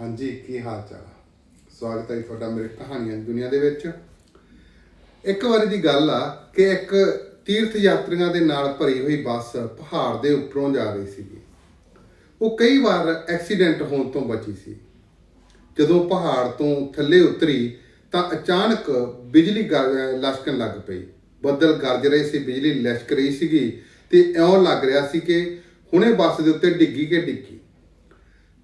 ਹਾਂਜੀ, ਕੀ ਹਾਲ ਚਾਲ? ਸਵਾਗਤ ਹੈ ਜੀ ਤੁਹਾਡਾ ਮੇਰੇ ਕਹਾਣੀਆਂ ਦੁਨੀਆ ਦੇ ਵਿੱਚ। ਇੱਕ ਵਾਰੀ ਦੀ ਗੱਲ ਆ ਕਿ ਇੱਕ ਤੀਰਥ ਯਾਤਰੀਆਂ ਦੇ ਨਾਲ ਭਰੀ ਹੋਈ ਬੱਸ ਪਹਾੜ ਦੇ ਉੱਪਰੋਂ ਜਾ ਰਹੀ ਸੀਗੀ। ਉਹ ਕਈ ਵਾਰ ਐਕਸੀਡੈਂਟ ਹੋਣ ਤੋਂ ਬਚੀ ਸੀ। ਜਦੋਂ ਪਹਾੜ ਤੋਂ ਥੱਲੇ ਉਤਰੀ ਤਾਂ ਅਚਾਨਕ ਬਿਜਲੀ ਗਰ- ਲਸ਼ਕਣ ਲੱਗ ਪਈ। ਬੱਦਲ ਗਰਜ ਰਹੇ ਸੀ, ਬਿਜਲੀ ਲਸ਼ਕ ਰਹੀ ਸੀਗੀ ਤੇ ਇਉਂ ਲੱਗ ਰਿਹਾ ਸੀ ਕਿ ਹੁਣੇ ਬੱਸ ਦੇ ਉੱਤੇ ਡਿੱਗੀ ਕਿ ਡਿੱਗੀ।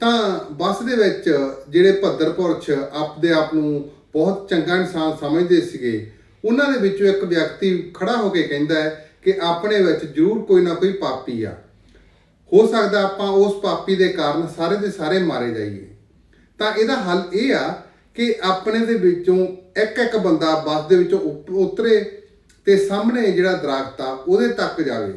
ਤਾਂ ਬੱਸ ਦੇ ਵਿੱਚ ਜਿਹੜੇ ਭੱਦਰ ਪੁਰਸ਼ ਆਪਦੇ ਆਪ ਨੂੰ ਬਹੁਤ ਚੰਗਾ ਇਨਸਾਨ ਸਮਝਦੇ ਸੀਗੇ, ਉਹਨਾਂ ਦੇ ਵਿੱਚੋਂ ਇੱਕ ਵਿਅਕਤੀ ਖੜਾ ਹੋ ਕੇ ਕਹਿੰਦਾ ਹੈ ਕਿ ਆਪਣੇ ਵਿੱਚ ਜ਼ਰੂਰ ਕੋਈ ਨਾ ਕੋਈ ਪਾਪੀ ਆ। ਹੋ ਸਕਦਾ ਆਪਾਂ ਉਸ ਪਾਪੀ ਦੇ ਕਾਰਨ ਸਾਰੇ ਦੇ ਸਾਰੇ ਮਾਰੇ ਜਾਈਏ। ਤਾਂ ਇਹਦਾ ਹੱਲ ਇਹ ਆ ਕਿ ਆਪਣੇ ਦੇ ਵਿੱਚੋਂ ਇੱਕ ਇੱਕ ਬੰਦਾ ਬੱਸ ਦੇ ਵਿੱਚੋਂ ਉੱਪ- ਉਤਰੇ ਤੇ ਸਾਹਮਣੇ ਜਿਹੜਾ ਦਰਖਤ ਆ ਉਹਦੇ ਤੱਕ ਜਾਵੇ।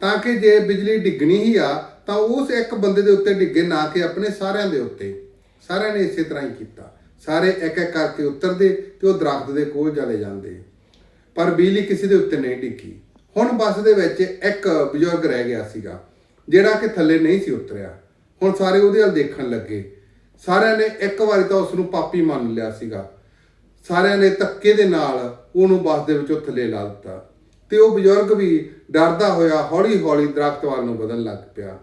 ਤਾਂ ਕਿ ਜੇ ਬਿਜਲੀ ਡਿੱਗਣੀ ਹੀ ਆ ਤਾਂ ਉਸ ਇੱਕ ਬੰਦੇ ਦੇ ਉੱਤੇ ਡਿੱਗੇ ਨਾ ਕਿ ਆਪਣੇ ਸਾਰਿਆਂ ਦੇ ਉੱਤੇ। ਸਾਰਿਆਂ ਨੇ ਇਸੇ ਤਰ੍ਹਾਂ ਹੀ ਕੀਤਾ। ਸਾਰੇ ਇੱਕ ਇੱਕ ਕਰਕੇ ਉਤਰਦੇ ਤੇ ਉਹ ਦਰਖਤ ਦੇ ਕੋਲ ਚਲੇ ਜਾਂਦੇ। ਪਰ ਬਿਜਲੀ ਕਿਸੇ ਦੇ ਉੱਤੇ ਨਹੀਂ ਡਿੱਗੀ। ਹੁਣ ਬੱਸ ਦੇ ਵਿੱਚ ਇੱਕ ਬਜ਼ੁਰਗ ਰਹਿ ਗਿਆ ਸੀਗਾ, ਜਿਹੜਾ ਕਿ ਥੱਲੇ ਨਹੀਂ ਸੀ ਉਤਰਿਆ। ਹੁਣ ਸਾਰੇ ਉਹਦੇ ਵੱਲ ਦੇਖਣ ਲੱਗੇ। ਸਾਰਿਆਂ ਨੇ ਇੱਕ ਵਾਰੀ ਤਾਂ ਉਸ ਨੂੰ ਪਾਪੀ ਮੰਨ ਲਿਆ ਸੀਗਾ। ਸਾਰਿਆਂ ਨੇ ਧੱਕੇ ਦੇ ਨਾਲ ਉਹਨੂੰ ਬੱਸ ਦੇ ਵਿੱਚੋਂ ਥੱਲੇ ਲਾ ਦਿੱਤਾ। ਤੇ ਉਹ ਬਜ਼ੁਰਗ ਵੀ ਡਰਦਾ ਹੋਇਆ ਹੌਲੀ-ਹੌਲੀ ਦਰਖਤ ਵੱਲ ਨੂੰ ਵਧਣ ਲੱਗ ਪਿਆ।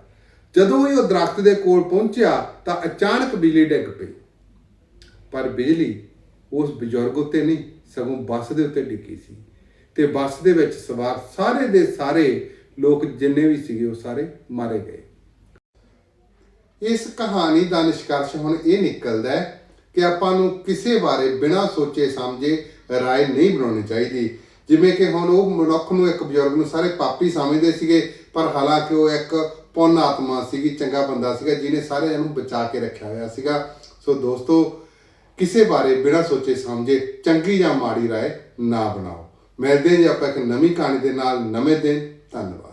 ਜਦੋਂ ਹੀ ਉਹ ਦਰਖਤ ਦੇ ਕੋਲ ਪਹੁੰਚਿਆ ਤਾਂ ਅਚਾਨਕ ਬਿਜਲੀ ਡਿੱਗ ਪਈ। ਪਰ ਬਿਜਲੀ ਉਸ ਬਜ਼ੁਰਗ ਉੱਤੇ ਨਹੀਂ, ਸਗੋਂ ਬੱਸ ਦੇ ਉੱਤੇ ਡਿੱਗੀ ਸੀ। ਤੇ ਬੱਸ ਦੇ ਵਿੱਚ ਸਵਾਰ ਸਾਰੇ ਦੇ ਸਾਰੇ ਲੋਕ ਜਿੰਨੇ ਵੀ ਸੀਗੇ ਉਹ ਸਾਰੇ ਮਾਰੇ ਗਏ। ਇਸ ਕਹਾਣੀ ਦਾ ਨਿਸ਼ਕਰਸ਼ ਹੁਣ ਇਹ ਨਿਕਲਦਾ ਹੈ ਕਿ ਆਪਾਂ ਨੂੰ ਕਿਸੇ ਬਾਰੇ ਬਿਨਾਂ ਸੋਚੇ ਸਮਝੇ ਰਾਏ ਨਹੀਂ ਬਣਾਉਣੀ ਚਾਹੀਦੀ। ਜਿਵੇਂ ਕਿ ਹੁਣ ਉਹ ਮਨੁੱਖ ਨੂੰ ਇੱਕ ਬਜ਼ੁਰਗ ਨੂੰ ਸਾਰੇ ਪਾਪੀ ਸਮਝਦੇ ਸੀਗੇ, ਪਰ ਹਾਲਾਂਕਿ ਉਹ ਇੱਕ ਪੁੰਨ ਆਤਮਾ ਸੀਗੀ, ਚੰਗਾ ਬੰਦਾ ਸੀਗਾ, ਜਿਹਨੇ ਸਾਰਿਆਂ ਨੂੰ ਬਚਾ ਕੇ ਰੱਖਿਆ ਹੋਇਆ ਸੀਗਾ। ਸੋ ਦੋਸਤੋ, ਕਿਸੇ ਬਾਰੇ ਬਿਨਾਂ ਸੋਚੇ ਸਮਝੇ, ਚੰਗੀ ਜਾਂ ਮਾੜੀ ਰਾਏ ਨਾ ਬਣਾਓ। ਮਿਲਦੇ ਹਾਂ ਜੀ ਆਪਾਂ ਇੱਕ ਨਵੀਂ ਕਹਾਣੀ ਦੇ ਨਾਲ। ਨਵੇਂ ਦਿਨ, ਧੰਨਵਾਦ।